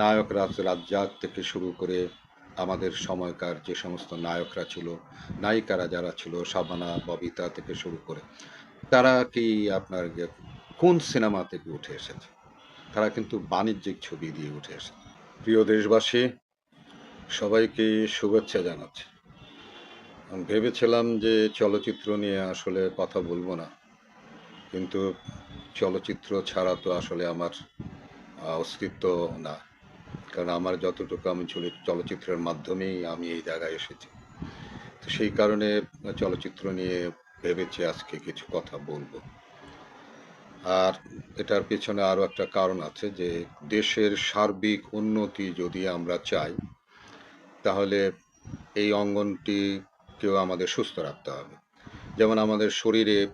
নায়ক রাজ রাজ্জাক থেকে শুরু করে আমাদের সময়কার যে সমস্ত নায়করা ছিল, নায়িকারা যারা ছিল শাবানা ববিতা থেকে শুরু করে, তারা কি আপনার কোন সিনেমা থেকে উঠে এসেছে? তারা কিন্তু বাণিজ্যিক ছবি দিয়ে উঠে এসেছে। প্রিয় দেশবাসী, সবাইকে শুভেচ্ছা জানাচ্ছি। ভেবেছিলাম যে চলচ্চিত্র নিয়ে আসলে কথা বলব না, কিন্তু চলচ্চিত্র ছাড়া তো আসলে আমার অস্তিত্ব না। কারণ আমার যতটুকু আমি চলি- চলচ্চিত্রের মাধ্যমেই আমি এই জায়গায় এসেছি। তো সেই কারণে চলচ্চিত্র নিয়ে ভেবেছি আজকে কিছু কথা বলব। আর এটার পেছনে আরও একটা কারণ আছে যে, দেশের সার্বিক উন্নতি যদি আমরা চাই, তাহলে এই অঙ্গনটিকেও আমাদের সুস্থ রাখতে হবে। যেমন আমাদের শরীরে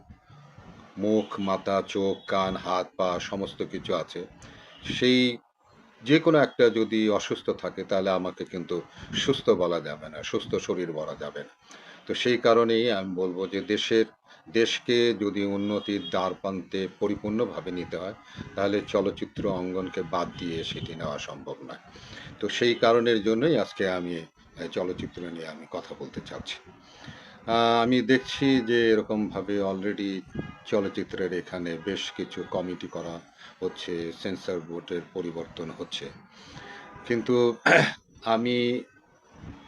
মুখ, মাথা, চোখ, কান, হাত, পা সমস্ত কিছু আছে, সেই যে কোনো একটা যদি অসুস্থ থাকে, তাহলে আমাকে কিন্তু সুস্থ বলা যাবে না, সুস্থ শরীর বলা যাবে না। তো সেই কারণেই আমি বলব যে দেশের, দেশকে যদি উন্নতির দ্বার প্রান্তে পরিপূর্ণভাবে নিতে হয়, তাহলে চলচ্চিত্র অঙ্গনকে বাদ দিয়ে সেটি নেওয়া সম্ভব নয়। তো সেই কারণের জন্যই আজকে আমি চলচ্চিত্র নিয়ে আমি কথা বলতে চাচ্ছি। আমি দেখছি যে এরকমভাবে অলরেডি চলচ্চিত্রের এখানে বেশ কিছু কমিটি করা হচ্ছে, সেন্সর বোর্ডের পরিবর্তন হচ্ছে। কিন্তু আমি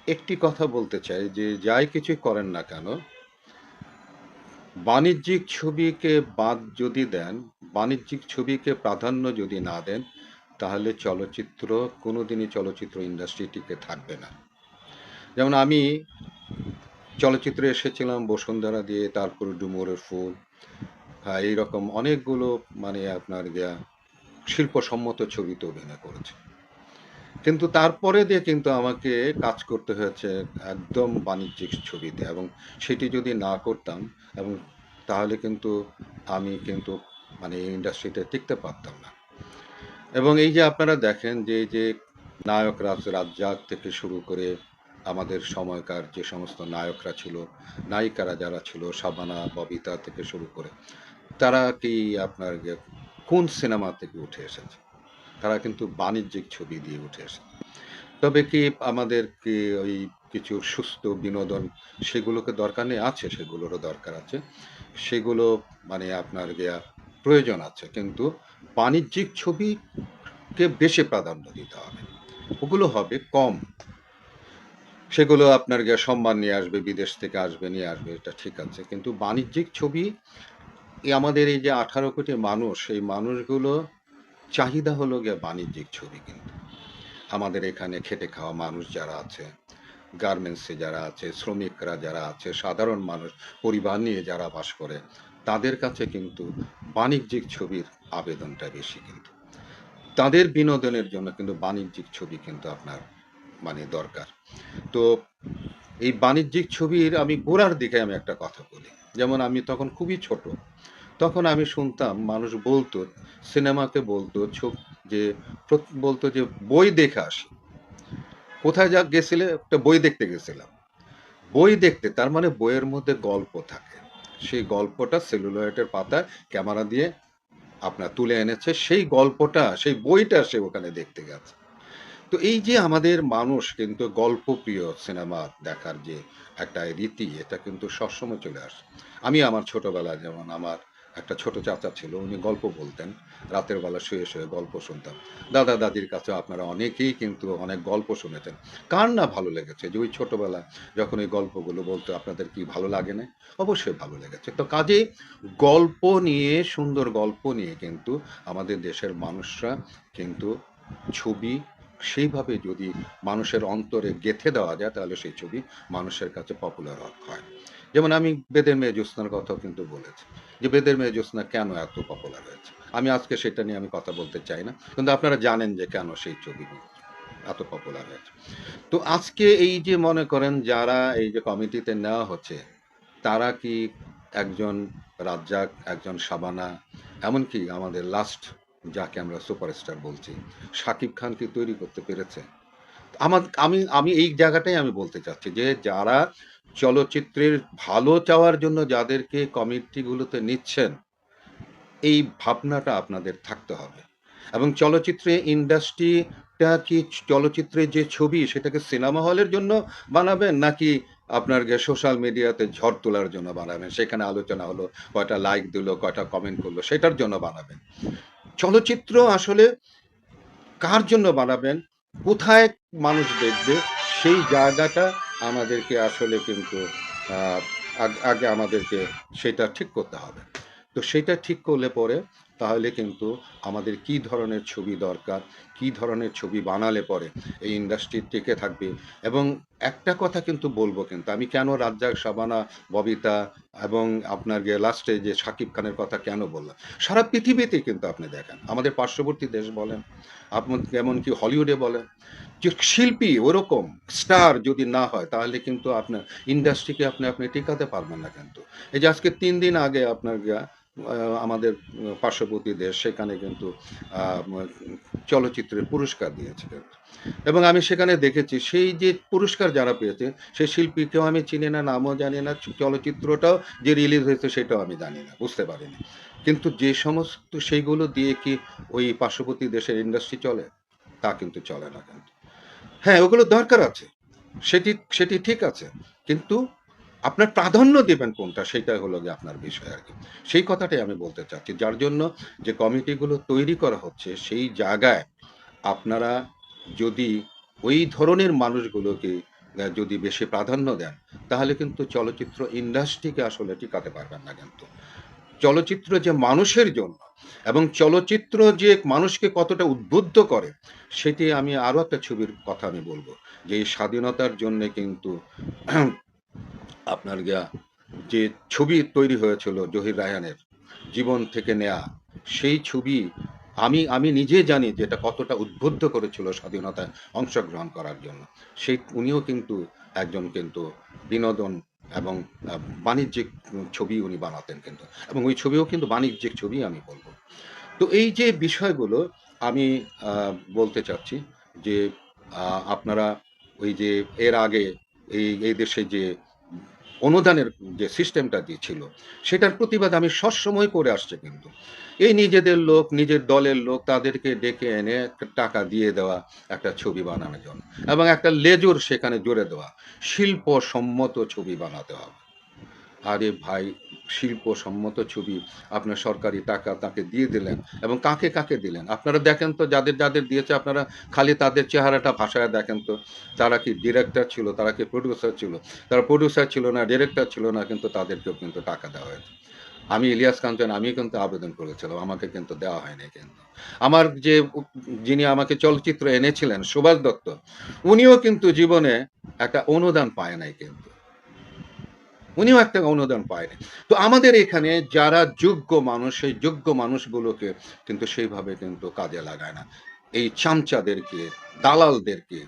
একটি কথা বলতে চাই যে যাই কিছুই করেন না কেন, বাণিজ্যিক ছবিকে বাদ যদি দেন, বাণিজ্যিক ছবিকে প্রাধান্য যদি না দেন, তাহলে চলচ্চিত্র, কোনোদিনই চলচ্চিত্র ইন্ডাস্ট্রি টিকে থাকবে না। যেমন আমি চলচ্চিত্রে এসেছিলাম বসুন্ধরা দিয়ে, তারপরে ডুমুরের ফুল এইরকম অনেকগুলো মানে আপনার গিয়া শিল্পসম্মত ছবিতে অভিনয় করেছে। কিন্তু তারপরে দিয়ে কিন্তু আমাকে কাজ করতে হয়েছে একদম বাণিজ্যিক ছবিতে এবং সেটি যদি না করতাম এবং তাহলে কিন্তু আমি কিন্তু মানে এই ইন্ডাস্ট্রিতে টিকতে পারতাম না। এবং এই যে আপনারা দেখেন যে যে নায়ক রাজ রাজ্জাক থেকে শুরু করে আমাদের সময়কার যে সমস্ত নায়করা ছিল, নায়িকারা যারা ছিল শাবানা ববিতা থেকে শুরু করে, তারা কি আপনার কোন সিনেমা থেকে উঠে এসেছে? তারা কিন্তু বাণিজ্যিক ছবি দিয়ে উঠে এসেছে। তবে কি আমাদের কি ওই কিছু সুস্থ বিনোদন সেগুলোকে দরকার নেই? আছে, সেগুলোরও দরকার আছে। সেগুলো মানে আপনার গিয়া প্রয়োজন আছে, কিন্তু বাণিজ্যিক ছবিকে বেশি প্রাধান্য দিতে হবে। ওগুলো হবে কম। সেগুলো আপনার গিয়ে সম্মান নিয়ে আসবে, বিদেশ থেকে আসবে, নিয়ে আসবে, এটা ঠিক আছে। কিন্তু বাণিজ্যিক ছবি আমাদের এই যে আঠারো কোটি মানুষ, এই মানুষগুলো চাহিদা হলো গিয়ে বাণিজ্যিক ছবি কিন্তু। আমাদের এখানে খেটে খাওয়া মানুষ যারা আছে গার্মেন্টসে যারা আছে, শ্রমিকরা যারা আছে, সাধারণ মানুষ, পরিবার নিয়ে যারা বাস করে, তাদের কাছে কিন্তু বাণিজ্যিক ছবির আবেদনটা বেশি কিন্তু। তাদের বিনোদনের জন্য কিন্তু বাণিজ্যিক ছবি কিন্তু আপনার মানে দরকার। তো এই বাণিজ্যিক ছবির আমি গোড়ার দিকে আমি একটা কথা বলি। যেমন আমি তখন খুবই ছোট, তখন আমি শুনতাম মানুষ বলতো, সিনেমাকে বলতো যে বলতো যে বই দেখে আসি। কোথায় যা গেছিলে, একটা বই দেখতে গেছিলাম। বই দেখতে, তার মানে বইয়ের মধ্যে গল্প থাকে। সেই গল্পটা সেলুলয়েটের পাতায় ক্যামেরা দিয়ে আপনার তুলে এনেছে, সেই গল্পটা, সেই বইটা সে ওখানে দেখতে গেছে। তো এই যে আমাদের মানুষ কিন্তু গল্পপ্রিয় সিনেমা দেখার যে একটা রীতি, এটা কিন্তু সবসময় চলে আসে। আমি আমার ছোটবেলায় যেমন আমার একটা ছোট চাচা ছিল, উনি গল্প বলতেন, রাতের বেলা শুয়ে শুয়ে গল্প শুনতাম। দাদা দাদির কাছে আপনারা অনেকেই কিন্তু অনেক গল্প শুনেছেন। কার না ভালো লেগেছে যে ওই ছোটবেলায় যখন এই গল্পগুলো বলতো আপনাদের কি ভালো লাগে না? অবশ্যই ভালো লেগেছে। তো কাজেই গল্প নিয়ে, সুন্দর গল্প নিয়ে কিন্তু আমাদের দেশের মানুষরা কিন্তু ছবি সেইভাবে যদি মানুষের অন্তরে গেথে দেওয়া যায়, তাহলে সেই ছবি মানুষের কাছে পপুলার হয় যেমন আমি বেদের মেয়ে জ্যোৎস্নার কথাও কিন্তু বলেছি যে, বেদের মেয়ে জ্যোৎস্না কেন এত পপুলার হয়েছে? আমি আজকে সেটা নিয়ে আমি কথা বলতে চাই না, কিন্তু আপনারা জানেন যে কেন সেই ছবি এত পপুলার হয়েছে। তো আজকে এই যে মনে করেন যারা এই যে কমিটিতে নেওয়া হচ্ছে, তারা কি একজন রাজ্জাক, একজন শাবানা, এমনকি আমাদের লাস্ট যাকে আমরা সুপারস্টার বলছি। শাকিব খান কি তৈরি করতে পেরেছে? আমার, আমি আমি এই জায়গাটাই আমি বলতে চাচ্ছি যে যারা চলচ্চিত্রের ভালো চাওয়ার জন্য যাদেরকে কমিটিগুলোতে নিচ্ছেন, এই ভাবনাটা আপনাদের থাকতে হবে। এবং চলচ্চিত্রে ইন্ডাস্ট্রিটা কি চলচ্চিত্রের যে ছবি সেটাকে সিনেমা হলের জন্য বানাবেন, নাকি আপনার সোশ্যাল মিডিয়াতে ঝড় তোলার জন্য বানাবেন? সেখানে আলোচনা হলো, কয়টা লাইক দিল, কয়টা কমেন্ট করল, সেটার জন্য বানাবেন। চলচ্চিত্র আসলে কার জন্য বানাবেন? কোথায় মানুষ দেখবে? সেই জায়গাটা আমাদেরকে আসলে কিন্তু আগে আমাদেরকে সেটা ঠিক করতে হবে। তো সেটা ঠিক করলে পরে তাহলে কিন্তু আমাদের কি ধরনের ছবি দরকার, কি ধরনের ছবি বানালে পরে এই ইন্ডাস্ট্রি টিকে থাকবে? এবং একটা কথা কিন্তু বলব কিন্তু, আমি কেন রাজ্জাক, শাবানা, ববিতা এবং আপনার গিয়ে লাস্টে যে শাকিব খানের কথা কেন বললাম? সারা পৃথিবীতে কিন্তু আপনি দেখেন, আমাদের পার্শ্ববর্তী দেশ বলেন, আপনি এমনকি হলিউডে বলেন, যে শিল্পী ওরকম, স্টার যদি না হয়, তাহলে কিন্তু আপনার ইন্ডাস্ট্রিকে আপনি আপনি টিকাতে পারবেন না কিন্তু। এই যে আজকে তিন দিন আগে আপনার আমাদের পার্শ্ববর্তী দেশ সেখানে কিন্তু চলচ্চিত্রের পুরস্কার দিয়েছে এবং আমি সেখানে দেখেছি, সেই যে পুরস্কার যারা পেয়েছে, সেই শিল্পীকেও আমি চিনি না, নামও জানি না, চলচ্চিত্রটাও যে রিলিজ হয়েছে সেটাও আমি জানি না, বুঝতে পারিনি। কিন্তু যে সমস্ত সেইগুলো দিয়ে কি ওই পার্শ্ববর্তী দেশের ইন্ডাস্ট্রি চলে? তা কিন্তু চলে না কিন্তু। হ্যাঁ ওগুলো দরকার আছে। সেটি সেটি ঠিক আছে। কিন্তু আপনার প্রাধান্য দেবেন কোনটা সেটা হলো যে আপনার বিষয় আর কি। সেই কথাটাই আমি বলতে চাচ্ছি, যার জন্য যে কমিটিগুলো তৈরি করা হচ্ছে, সেই জায়গায় আপনারা যদি ওই ধরনের মানুষগুলোকে যদি বেশি প্রাধান্য দেন, তাহলে কিন্তু চলচ্চিত্র ইন্ডাস্ট্রিকে আসলে টিকাতে পারবেন না কিন্তু। চলচ্চিত্র যে মানুষের জন্য এবং চলচ্চিত্র যে মানুষকে কতটা উদ্বুদ্ধ করে, সেটি আমি আরও একটা ছবির কথা আমি বলব। যে এই স্বাধীনতার জন্য কিন্তু আপনার গিয়া যে ছবি তৈরি হয়েছিল জহির রায়হানের, জীবন থেকে নেয়া, সেই ছবি আমি আমি নিজে জানি যে এটা কতটা উদ্বুদ্ধ করেছিল স্বাধীনতায় অংশগ্রহণ করার জন্য। সেই, উনিও কিন্তু একজন কিন্তু বিনোদন এবং বাণিজ্যিক ছবি উনি বানাতেন কিন্তু। এবং ওই ছবিও কিন্তু বাণিজ্যিক ছবি আমি বলব। তো এই যে বিষয়গুলো আমি বলতে চাচ্ছি যে আপনারা ওই যে এর আগে এই এই দেশে যে অনুদানের যে সিস্টেমটা দিয়েছিল, সেটার প্রতিবাদ আমি সবসময় করে আসছে কিন্তু। এই নিজেদের লোক, নিজের দলের লোক তাদেরকে ডেকে এনে টাকা দিয়ে দেওয়া একটা ছবি বানানোর জন্য এবং একটা লেজুর সেখানে জুড়ে দেওয়া শিল্প সম্মত ছবি বানাতে হবে। আরে ভাই, শিল্প সম্মত ছবি আপনার সরকারি টাকা তাকে দিয়ে দিলেন এবং কাকে কাকে দিলেন? আপনারা দেখেন তো, যাদের যাদের দিয়েছে, আপনারা খালি তাদের চেহারাটা ভাষায় দেখেন তো। তারা কি ডিরেক্টর ছিল, তারা কি প্রডিউসার ছিল? তারা প্রডিউসার ছিল না ডিরেক্টর ছিল না, কিন্তু তাদেরকেও কিন্তু টাকা দেওয়া হয়েছে। আমি ইলিয়াস কাঞ্চন আমি কিন্তু আবেদন করেছিলাম, আমাকে কিন্তু দেওয়া হয়নি কিন্তু। আমার যে যিনি আমাকে চলচ্চিত্র এনেছিলেন, সুভাষ দত্ত, উনিও কিন্তু জীবনে একটা অনুদান পায় নাই কিন্তু। উনিও একটা অনুদান পায়নি। তো আমাদের এখানে যারা যোগ্য মানুষ, সেই যোগ্য মানুষগুলোকে কিন্তু সেইভাবে কিন্তু কাজে লাগায় না। এই চামচাদেরকে, দালালদেরকে,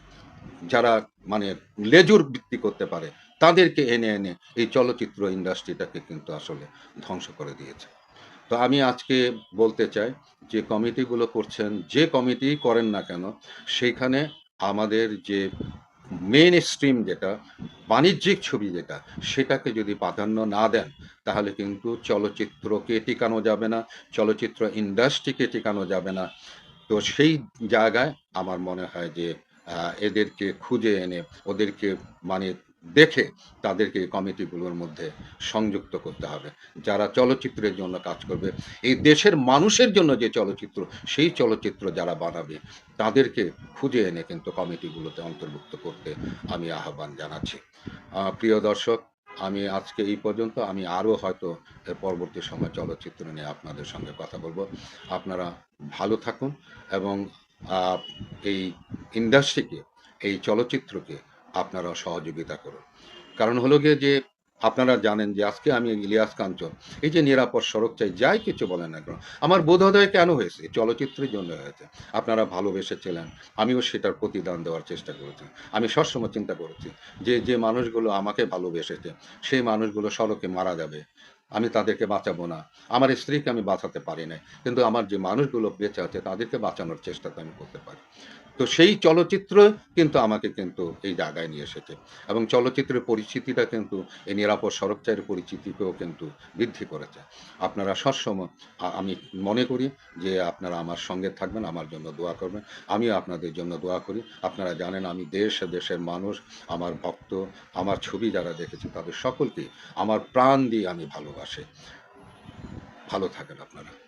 যারা মানে লেজুর বৃত্তি করতে পারে, তাদেরকে এনে এনে এই চলচ্চিত্র ইন্ডাস্ট্রিটাকে কিন্তু আসলে ধ্বংস করে দিয়েছে। তো আমি আজকে বলতে চাই, যে কমিটিগুলো করছেন, যে কমিটি করেন না কেন, সেইখানে আমাদের যে মেন স্ট্রিম যেটা, বাণিজ্যিক ছবি যেটা, সেটাকে যদি প্রাধান্য না দেন, তাহলে কিন্তু চলচ্চিত্রকে টিকানো যাবে না, চলচ্চিত্র ইন্ডাস্ট্রিকে টিকানো যাবে না। তো সেই জায়গায় আমার মনে হয় যে এদেরকে খুঁজে এনে, ওদেরকে মানে দেখে তাদেরকে কমিটিগুলোর মধ্যে সংযুক্ত করতে হবে। যারা চলচ্চিত্রের জন্য কাজ করবে, এই দেশের মানুষের জন্য যে চলচ্চিত্র, সেই চলচ্চিত্র যারা বানাবে, তাদেরকে খুঁজে এনে কিন্তু কমিটিগুলোতে অন্তর্ভুক্ত করতে আমি আহ্বান জানাচ্ছি। প্রিয় দর্শক, আমি আজকে এই পর্যন্ত, আমি আরও হয়তো এর পরবর্তী সময় চলচ্চিত্র নিয়ে আপনাদের সঙ্গে কথা বলব। আপনারা ভালো থাকুন এবং এই ইন্ডাস্ট্রিকে এই চলচ্চিত্রকে আপনারা সহযোগিতা করুন। কারণ হলো গিয়ে যে আপনারা জানেন যে আজকে আমি ইলিয়াস কাঞ্চন, এই যে নিরাপদ সড়ক চাই, যাই কিছু বলেন না কেন, আমার বোধোদয় কেন হয়েছে? চলচ্চিত্রের জন্য হয়েছে। আপনারা ভালোবেসেছিলেন, আমিও সেটার প্রতিদান দেওয়ার চেষ্টা করেছি। আমি সবসময় চিন্তা করেছি যে যে মানুষগুলো আমাকে ভালোবেসেছে, সেই মানুষগুলো সড়কে মারা যাবে, আমি তাদেরকে বাঁচাবো না। আমার স্ত্রীকে আমি বাঁচাতে পারি না কিন্তু আমার যে মানুষগুলো বেঁচে আছে, তাদেরকে বাঁচানোর চেষ্টা তো আমি করতে পারি। তো সেই চলচ্চিত্র কিন্তু আমাকে কিন্তু এই জায়গায় নিয়ে এসেছে। এবং চলচ্চিত্রের পরিচিতিটা কিন্তু এই নিরাপদ সড়কচারের পরিচিতিকেও কিন্তু বৃদ্ধি করেছে। আপনারা সবসময় আমি মনে করি যে আপনারা আমার সঙ্গে থাকবেন, আমার জন্য দোয়া করবেন। আমিও আপনাদের জন্য দোয়া করি। আপনারা জানেন আমি দেশ দেশের মানুষ, আমার ভক্ত, আমার ছবি যারা দেখেছে তাদের সকলকে আমার প্রাণ দিয়ে আমি ভালোবাসি। ভালো থাকেন আপনারা।